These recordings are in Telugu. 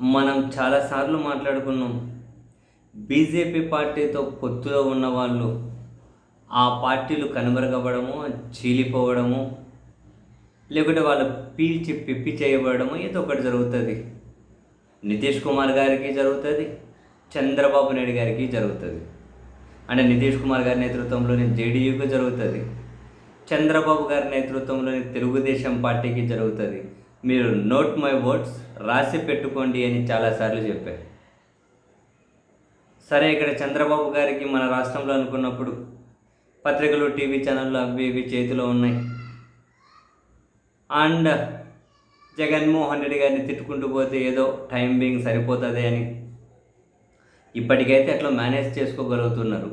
మనం చాలాసార్లు మాట్లాడుకున్నాం. బీజేపీ పార్టీతో పొత్తులో ఉన్న వాళ్ళు ఆ పార్టీలు కనుమరుగవ్వడము చీలిపోవడము లేకుంటే వాళ్ళు పీల్చి పిప్పి చేయబడము ఏదో ఒకటి జరుగుతుంది. నితీష్ కుమార్ గారికి జరుగుతుంది చంద్రబాబు నాయుడు గారికి జరుగుతుంది. అంటే నితీష్ కుమార్ గారి నేతృత్వంలోని జేడీయూకి జరుగుతుంది. చంద్రబాబు గారి నేతృత్వంలోని తెలుగుదేశం పార్టీకి జరుగుతుంది. మీరు నోట్ మై వర్డ్స్. రాసి పెట్టుకోండి అని చాలాసార్లు చెప్పారు సరే ఇక్కడ చంద్రబాబు గారికి మన రాష్ట్రంలో అనుకున్నప్పుడు పత్రికలు టీవీ ఛానళ్ళు అవి ఇవి చేతిలో ఉన్నాయి. అండ్ జగన్మోహన్ రెడ్డి గారిని తిట్టుకుంటూ పోతే ఏదో టైం బీయింగ్ సరిపోతుంది అని ఇప్పటికైతే అట్లా మేనేజ్ చేసుకోగలుగుతున్నారు.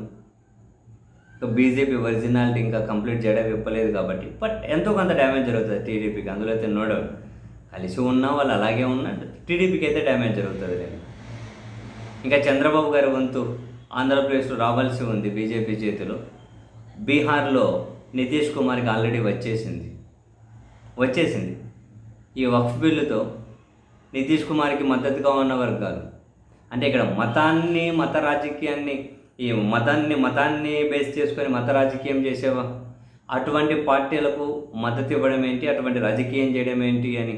బీజేపీ ఒరిజినాలిటీ ఇంకా కంప్లీట్ చేయడం ఇవ్వలేదు కాబట్టి. బట్ ఎంతో కొంత డ్యామేజ్ జరుగుతుంది టీడీపీకి. అందులో అయితే నో డౌట్. కలిసి ఉన్నా వాళ్ళు అలాగే ఉన్నట్టు టీడీపీకి అయితే డ్యామేజ్ జరుగుతుంది లేదు. ఇంకా చంద్రబాబు గారి వంతు ఆంధ్రప్రదేశ్లో రావాల్సి ఉంది బీజేపీ చేతిలో. బీహార్లో నితీష్ కుమార్కి ఆల్రెడీ వచ్చేసింది. వచ్చేసింది. ఈ వక్ఫ్ బిల్లుతో నితీష్ కుమార్కి మద్దతుగా ఉన్న వర్గాలు. అంటే ఇక్కడ మతాన్ని మత రాజకీయాన్ని ఈ మతాన్ని మతాన్ని బేస్ చేసుకొని మత రాజకీయం చేసేవా? అటువంటి పార్టీలకు మద్దతు ఇవ్వడం ఏంటి? అటువంటి రాజకీయం చేయడం ఏంటి అని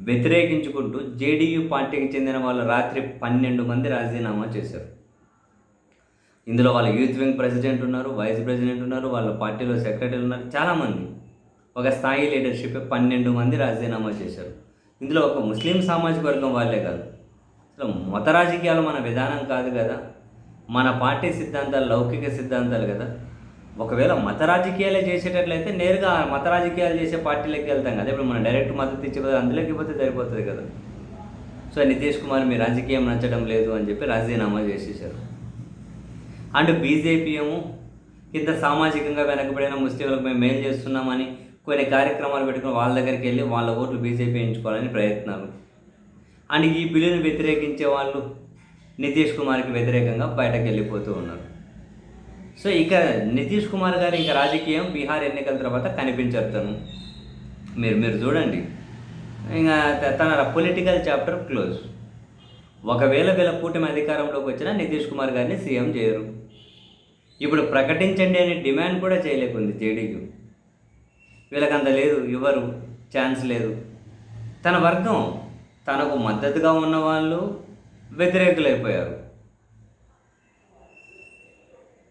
వ్యతిరేకించుకుంటూ జేడీయూ పార్టీకి చెందిన వాళ్ళు రాత్రి పన్నెండు మంది రాజీనామా చేశారు. ఇందులో వాళ్ళ యూత్ వింగ్ ప్రెసిడెంట్ ఉన్నారు వైస్ ప్రెసిడెంట్ ఉన్నారు వాళ్ళ పార్టీలో సెక్రటరీ ఉన్నారు చాలామంది. ఒక స్థాయి లీడర్షిప్ పన్నెండు మంది రాజీనామా చేశారు. ఇందులో ఒక ముస్లిం సామాజిక వర్గం వాళ్ళే కాదు. అసలు మత రాజకీయాలు మన విధానం కాదు కదా. మన పార్టీ సిద్ధాంతాలు లౌకిక సిద్ధాంతాలు కదా. ఒకవేళ మత రాజకీయాలే చేసేటట్లయితే నేరుగా మత రాజకీయాలు చేసే పార్టీలకి వెళ్తాం కదా. ఇప్పుడు మనం డైరెక్ట్ మద్దతు ఇచ్చే అందులోకి పోతే సరిపోతుంది కదా. సో నితీష్ కుమార్ మీ రాజకీయం నచ్చడం లేదు అని చెప్పి రాజీనామా చేసేసారు అండ్ బీజేపీ ఏమో ఇంత సామాజికంగా వెనకబడిన ముస్లింలకు మేము మేలు చేస్తున్నామని కొన్ని కార్యక్రమాలు పెట్టుకుని వాళ్ళ దగ్గరికి వెళ్ళి వాళ్ళ ఓట్లు బీజేపీ ఎంచుకోవాలని ప్రయత్నాలు. అండ్ ఈ బిల్లును వ్యతిరేకించే వాళ్ళు నితీష్ కుమార్కి వ్యతిరేకంగా బయటకు వెళ్ళిపోతూ ఉన్నారు. సో ఇక నితీష్ కుమార్ గారు ఇంకా రాజకీయం బీహార్ ఎన్నికల తర్వాత కనిపించారు తను. మీరు మీరు చూడండి. ఇంకా త- తన పొలిటికల్ చాప్టర్ క్లోజ్ ఒకవేళ వీళ్ళ కూటమి అధికారంలోకి వచ్చినా నితీష్ కుమార్ గారిని సీఎం చేయరు. ఇప్పుడు ప్రకటించండి అనే డిమాండ్ కూడా చేయలేకుంది జేడీయూ. వీళ్ళకంత లేదు ఇవ్వరు ఛాన్స్ లేదు. తన వర్గం తనకు మద్దతుగా ఉన్న వాళ్ళు వ్యతిరేకులైపోయారు.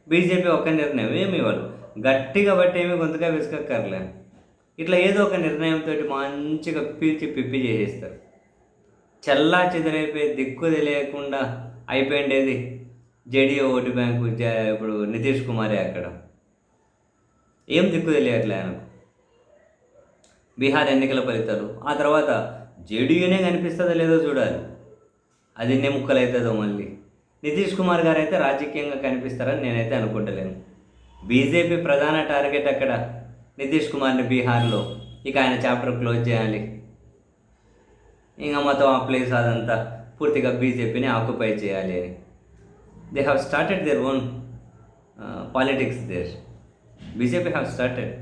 బీజేపీ ఒక్క నిర్ణయం ఏమి ఇవ్వరు గట్టిగా బట్టి ఏమి గొంతుగా విసుకక్కర్లే ఇట్లా ఏదో ఒక నిర్ణయంతో మంచిగా పీల్చి పిప్పి చేసేస్తారు. చల్లా చెదరైపోయి దిక్కు తెలియకుండా అయిపోయిండేది జేడీఓ ఓటు బ్యాంకు ఇప్పుడు నితీష్ కుమారే అక్కడ. ఏం దిక్కు తెలియట్లే ఆయనకు. బీహార్ ఎన్నికల ఫలితాలు ఆ తర్వాత జేడీయూనే కనిపిస్తుందో లేదో చూడాలి. అది ఎన్ని ముక్కలు అవుతుందో మళ్ళీ. నితీష్ కుమార్ గారు అయితే రాజకీయంగా కనిపిస్తారని నేనైతే అనుకుంటలేను. బీజేపీ ప్రధాన టార్గెట్ అక్కడ నితీష్ కుమార్ని బీహార్లో. ఇక ఆయన చాప్టర్ క్లోజ్ చేయాలి. ఇంకా మొత్తం ఆ ప్లేస్ అదంతా పూర్తిగా బీజేపీని ఆక్యుపై చేయాలి అని. They have started their own politics there BJP have started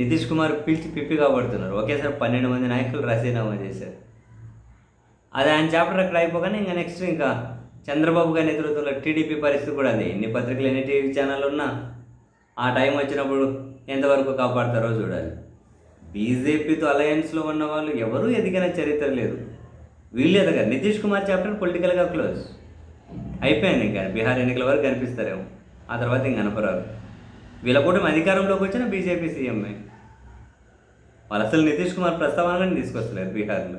Nitish Kumar పిలిచి పిప్పి కాబడుతున్నారు. ఒకేసారి పన్నెండు మంది నాయకులు రాజీనామా చేశారు. అది ఆయన చాప్టర్ అక్కడ అయిపోగానే ఇంకా నెక్స్ట్ ఇంకా చంద్రబాబు గారి నేతృత్వంలో టీడీపీ పరిస్థితి కూడా అది ఎన్ని పత్రికలు ఎన్ని టీవీ ఛానళ్ళు ఉన్నా ఆ టైం వచ్చినప్పుడు ఎంతవరకు కాపాడతారో చూడాలి. బీజేపీతో అలయన్స్లో ఉన్న వాళ్ళు ఎవరూ ఎదిగిన చరిత్ర లేదు. వీళ్ళు ఎదగారు. నితీష్ కుమార్ చాప్టర్ పొలిటికల్గా క్లోజ్ అయిపోయింది ఇంకా. బీహార్ ఎన్నికల వరకు కనిపిస్తారేమో. ఆ తర్వాత ఇంక కనపరారు వీళ్ళ కూటమి అధికారంలోకి వచ్చిన బీజేపీ సీఎంఏ. వాళ్ళు అసలు నితీష్ కుమార్ ప్రస్తావనని తీసుకొస్తలేరు బీహార్లో.